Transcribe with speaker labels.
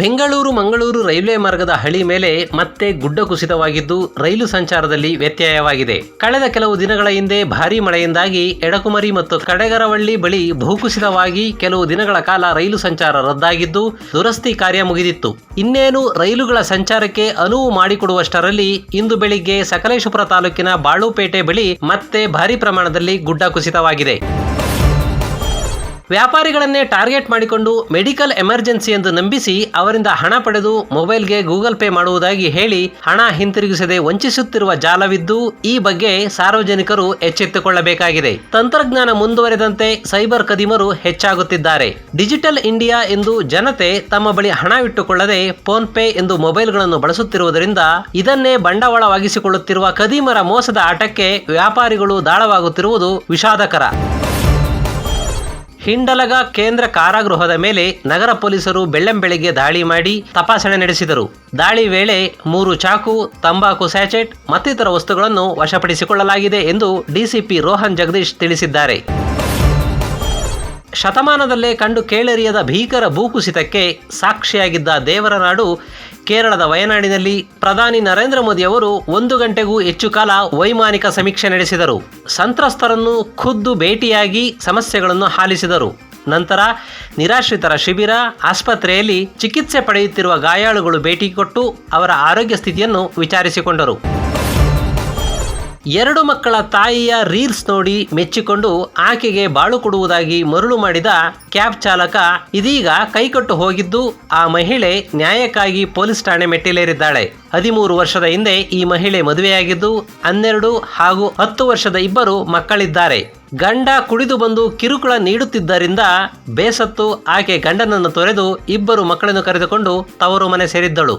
Speaker 1: Bengaluru Mangaluru railway ಮಾರ್ಗದ ಹಳಿ ಮೇಲೆ ಮತ್ತೆ ಗುಡ್ಡ ಕುಸಿತವಾಗಿದ್ದು ರೈಲು ಸಂಚಾರದಲ್ಲಿ ವ್ಯತ್ಯಯವಾಗಿದೆ. ಕಳೆದ ಕೆಲವು ದಿನಗಳ ಹಿಂದೆ ಭಾರೀ ಮಳೆಯಿಂದಾಗಿ ಎಡಕುಮರಿ ಮತ್ತು ಕಡೆಗರವಳ್ಳಿ ಬಳಿ ಭೂಕುಸಿತವಾಗಿ ಕೆಲವು ದಿನಗಳ ಕಾಲ ರೈಲು ಸಂಚಾರ ರದ್ದಾಗಿದ್ದು ದುರಸ್ತಿ ಕಾರ್ಯ ಮುಗಿದಿತ್ತು. ಇನ್ನೇನು ರೈಲುಗಳ ಸಂಚಾರಕ್ಕೆ ಅನುವು ಮಾಡಿಕೊಡುವಷ್ಟರಲ್ಲಿ ಇಂದು ಬೆಳಿಗ್ಗೆ ಸಕಲೇಶಪುರ ತಾಲೂಕಿನ ಬಾಳುಪೇಟೆ ಬಳಿ ಮತ್ತೆ ಭಾರೀ ಪ್ರಮಾಣದಲ್ಲಿ ಗುಡ್ಡ ಕುಸಿತವಾಗಿದೆ. ವ್ಯಾಪಾರಿಗಳನ್ನೇ ಟಾರ್ಗೆಟ್ ಮಾಡಿಕೊಂಡು ಮೆಡಿಕಲ್ ಎಮರ್ಜೆನ್ಸಿ ಎಂದು ನಂಬಿಸಿ ಅವರಿಂದ ಹಣ ಪಡೆದು ಮೊಬೈಲ್ಗೆ ಗೂಗಲ್ ಪೇ ಮಾಡುವುದಾಗಿ ಹೇಳಿ ಹಣ ಹಿಂತಿರುಗಿಸದೆ ವಂಚಿಸುತ್ತಿರುವ ಜಾಲವಿದ್ದು ಈ ಬಗ್ಗೆ ಸಾರ್ವಜನಿಕರು ಎಚ್ಚೆತ್ತುಕೊಳ್ಳಬೇಕಾಗಿದೆ. ತಂತ್ರಜ್ಞಾನ ಮುಂದುವರೆದಂತೆ ಸೈಬರ್ ಕದಿಮರು ಹೆಚ್ಚಾಗುತ್ತಿದ್ದಾರೆ. ಡಿಜಿಟಲ್ ಇಂಡಿಯಾ ಎಂದು ಜನತೆ ತಮ್ಮ ಬಳಿ ಹಣವಿಟ್ಟುಕೊಳ್ಳದೆ ಫೋನ್ ಪೇ ಎಂದು ಮೊಬೈಲ್ಗಳನ್ನು ಬಳಸುತ್ತಿರುವುದರಿಂದ ಇದನ್ನೇ ಬಂಡವಾಳವಾಗಿಸಿಕೊಳ್ಳುತ್ತಿರುವ ಕದಿಮರ ಮೋಸದ ಆಟಕ್ಕೆ ವ್ಯಾಪಾರಿಗಳು ದಾಳವಾಗುತ್ತಿರುವುದು ವಿಷಾದಕರ. ಹಿಂಡಲಗ ಕೇಂದ್ರ ಕಾರಾಗೃಹದ ಮೇಲೆ ನಗರ ಪೊಲೀಸರು ಬೆಳ್ಳಂಬೆಳಿಗ್ಗೆ ದಾಳಿ ಮಾಡಿ ತಪಾಸಣೆ ನಡೆಸಿದರು. ದಾಳಿ ವೇಳೆ ಮೂರು ಚಾಕು, ತಂಬಾಕು ಸ್ಯಾಚೆಟ್ ಮತ್ತಿತರ ವಸ್ತುಗಳನ್ನು ವಶಪಡಿಸಿಕೊಳ್ಳಲಾಗಿದೆ ಎಂದು ಡಿಸಿಪಿ ರೋಹನ್ ಜಗದೀಶ್ ತಿಳಿಸಿದ್ದಾರೆ. ಶತಮಾನದಲ್ಲೇ ಕಂಡು ಕೇಳರಿಯದ ಭೀಕರ ಭೂಕುಸಿತಕ್ಕೆ ಸಾಕ್ಷಿಯಾಗಿದ್ದ ದೇವರ ನಾಡು ಕೇರಳದ ವಯನಾಡಿನಲ್ಲಿ ಪ್ರಧಾನಿ ನರೇಂದ್ರ ಮೋದಿ ಅವರು ಒಂದು ಗಂಟೆಗೂ ಹೆಚ್ಚು ಕಾಲ ವೈಮಾನಿಕ ಸಮೀಕ್ಷೆ ನಡೆಸಿದರು. ಸಂತ್ರಸ್ತರನ್ನು ಖುದ್ದು ಭೇಟಿಯಾಗಿ ಸಮಸ್ಯೆಗಳನ್ನು ಆಲಿಸಿದರು ನಂತರ ನಿರಾಶ್ರಿತರ ಶಿಬಿರ, ಆಸ್ಪತ್ರೆಯಲ್ಲಿ ಚಿಕಿತ್ಸೆ ಪಡೆಯುತ್ತಿರುವ ಗಾಯಾಳುಗಳು ಭೇಟಿ ಕೊಟ್ಟು ಅವರ ಆರೋಗ್ಯ ಸ್ಥಿತಿಯನ್ನು ವಿಚಾರಿಸಿಕೊಂಡರು. ಎರಡು ಮಕ್ಕಳ ತಾಯಿಯ ರೀಲ್ಸ್ ನೋಡಿ ಮೆಚ್ಚಿಕೊಂಡು ಆಕೆಗೆ ಬಾಳು ಕೊಡುವುದಾಗಿ ಮರಳು ಮಾಡಿದ ಕ್ಯಾಬ್ ಚಾಲಕ ಇದೀಗ ಕೈಕಟ್ಟು ಹೋಗಿದ್ದು ಆ ಮಹಿಳೆ ನ್ಯಾಯಕ್ಕಾಗಿ ಪೊಲೀಸ್ ಠಾಣೆ ಮೆಟ್ಟಿಲೇರಿದ್ದಾಳೆ. ಹದಿಮೂರು ವರ್ಷದ ಹಿಂದೆ ಈ ಮಹಿಳೆ ಮದುವೆಯಾಗಿದ್ದು, ಹನ್ನೆರಡು ಹಾಗೂ ಹತ್ತು ವರ್ಷದ ಇಬ್ಬರು ಮಕ್ಕಳಿದ್ದಾರೆ. ಗಂಡ ಕುಡಿದು ಬಂದು ಕಿರುಕುಳ ನೀಡುತ್ತಿದ್ದರಿಂದ ಬೇಸತ್ತು ಆಕೆ ಗಂಡನನ್ನು ತೊರೆದು ಇಬ್ಬರು ಮಕ್ಕಳನ್ನು ಕರೆದುಕೊಂಡು ತವರು ಮನೆ ಸೇರಿದ್ದಳು.